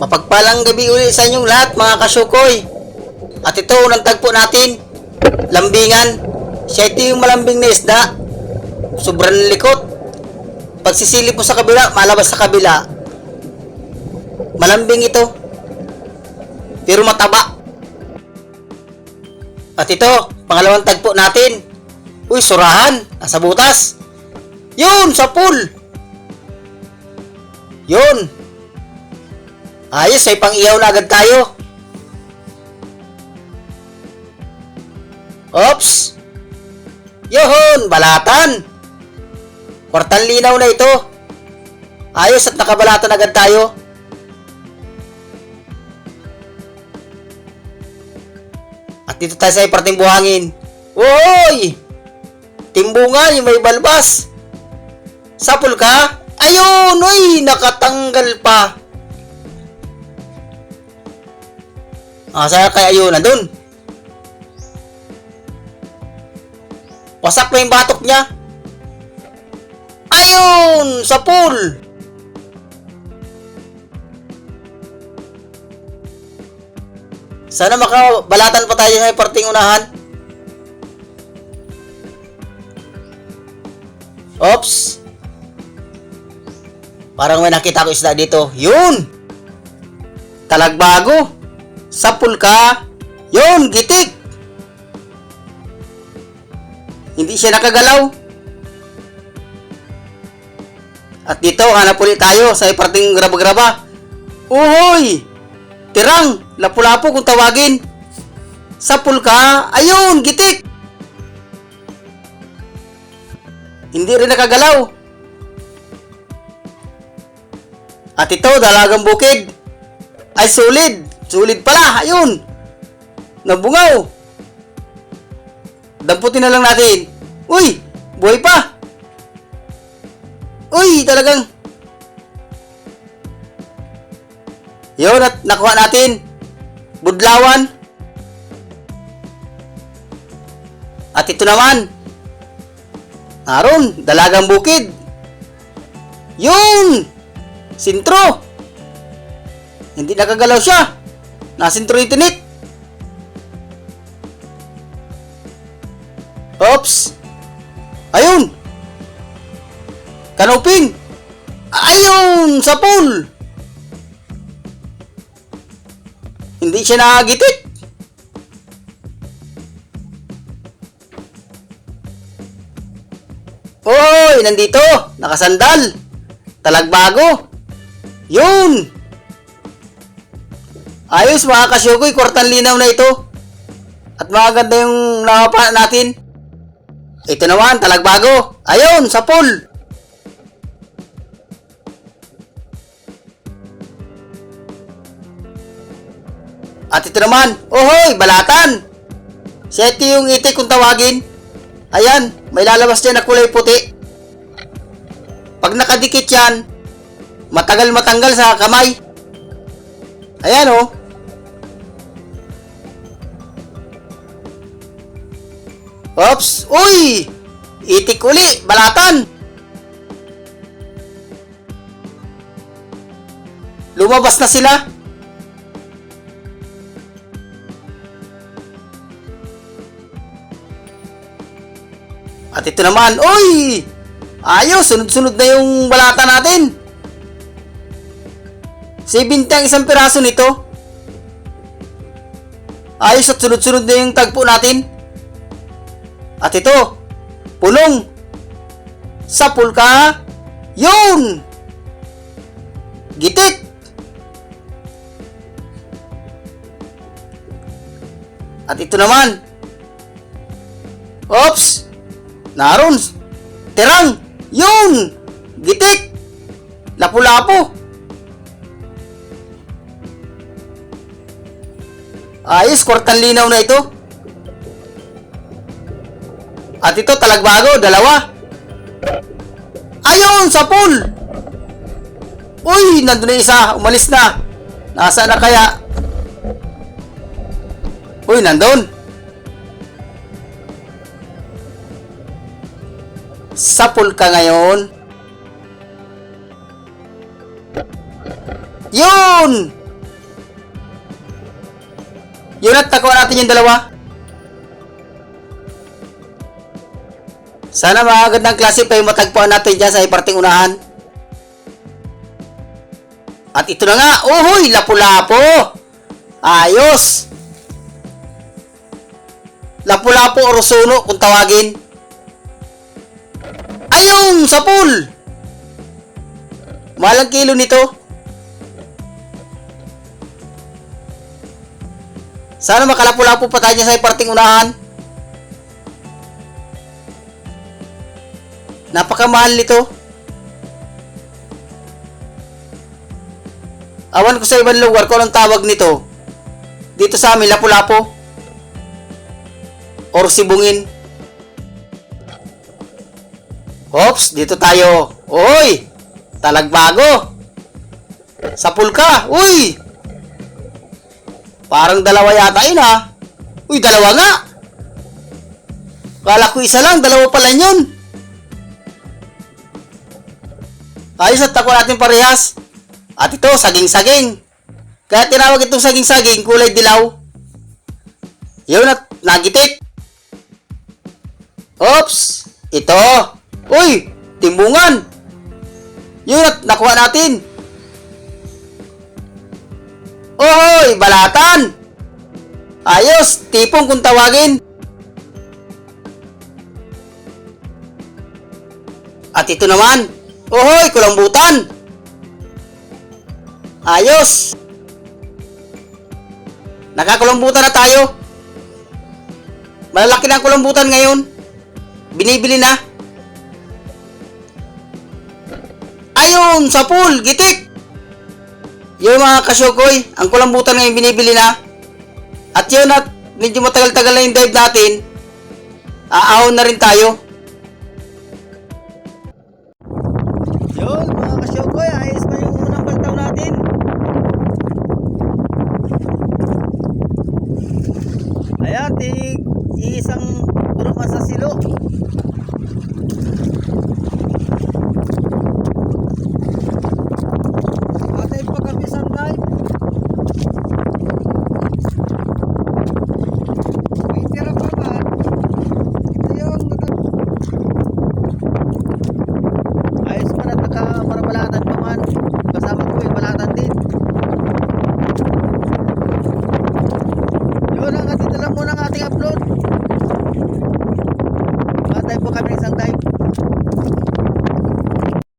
Mapagpalang gabi uli sa inyong lahat mga kasukoy. At ito, unang tagpo natin. Lambingan. Siya ito yung malambing na isda. Sobrang likot. Pagsisilip mo sa kabila, malabas sa kabila. Malambing ito. Pero mataba. At ito, pangalawang tagpo natin. Uy, surahan. Nasa butas. Yun, sa pool. Yun. Ayos, ay pang iyaw na agad tayo. Ops! Yohon, balatan! Kwartang linaw na ito. Ayos at nakabalatan agad tayo. At dito tayo sa iparting buhangin. Uy! Timbungan yung may balbas. Sapul ka? Ayun! Uy! Nakatanggal pa. Ah, saan kaya yun? Nandun. Wasak na yung batok niya. Ayun! Sa pool! Sana makabalatan pa tayo sa parting unahan. Oops! Parang may nakita ko isda dito. Yun! Talagbago! Sapul ka! Yun! Gitik! Hindi siya nakagalaw. At dito, hanap ulit tayo sa iparting graba-graba. Uhoy! Tirang! Lapu-lapu kung tawagin. Sapul ka! Ayun! Gitik! Hindi rin nakagalaw. At ito, dalagang bukid. Ay, solid. Solid pala. Ayun. Nabungaw. Damputin na lang natin. Uy! Buhay pa! Uy! Talagang... Yun, at nakuha natin. Budlawan. At ito naman. Aron, dalagang bukid. Yun! Sintro! Hindi nakagalaw siya. Nasintro yung tinik. Oops! Ayun! Kanuping! Ayun! Sa pool! Hindi siya nakagitik. Oy! Nandito! Nakasandal! Talagbago! Yun! Ayos mga kasyugoy, kwartan linaw na ito. At maganda yung nakapa natin. Ito naman, talagbago. Ayun, sa pool. At ito naman, ohoy, balatan. Seti yung itik kung tawagin. Ayan, may lalabas dyan na kulay puti. Pag nakadikit yan, matagal matanggal sa kamay. Ayan oh. Oops! Uy! Itik uli! Balatan! Lumabas na sila. At ito naman, uy! Ayos, sunod-sunod na yung balata natin. 70 ang isang piraso nito. Ayos at sunod-sunod na yung tagpo natin. At ito, pulong. Sa pulka, yun! Gitik! At ito naman. Oops! Naroon! Tirang! Yun! Gitik! Lapu-lapo! Ayos, kwartang linaw na ito. At ito, talagbago, dalawa. Ayun, sa pool! Uy, nandun na isa, umalis na. Nasaan na kaya? Uy, nandun. Sa pool ka ngayon. Yun! Yun at nakuha natin yung dalawa. Sana mga gandang klase pa yung matagpuan natin dyan sa iparting unahan. At ito na nga, uhoy, lapu-lapo! Ayos! Lapu-lapo o rusuno kung tawagin. Ayun, sa pool! Mahal ang kilo nito. Sana makalapu-lapo pa tayo sa iparting unahan. Napakamahal nito. Awan ko sa ibang lugar kung anong tawag nito. Dito sa amin, lapu-lapo. Or sibungin. Ops, dito tayo. Uy! Talagbago. Sa pulka. Uy! Parang dalawa yata yun ha. Uy, dalawa nga. Kala ko isa lang, dalawa pala yun. Ayos at tako natin parehas. At ito, saging-saging. Kaya tinawag itong saging-saging, kulay dilaw. Yun at nagitik. Oops! Ito. Uy! Timbungan. Yun at nakuha natin. Ohoy! Balatan! Ayos! Tipong kung tawagin. At ito naman. Ohoy! Kulambutan! Ayos! Nakakulambutan na tayo. Malalaki na ang kulambutan ngayon. Binibili na. Ayun! Sa pool! Gitik! Yung mga kasyokoy, ang kulambutan ngayon binibili na. At yun at medyo matagal-tagal na yung dive natin, aahon na rin tayo. Ayan,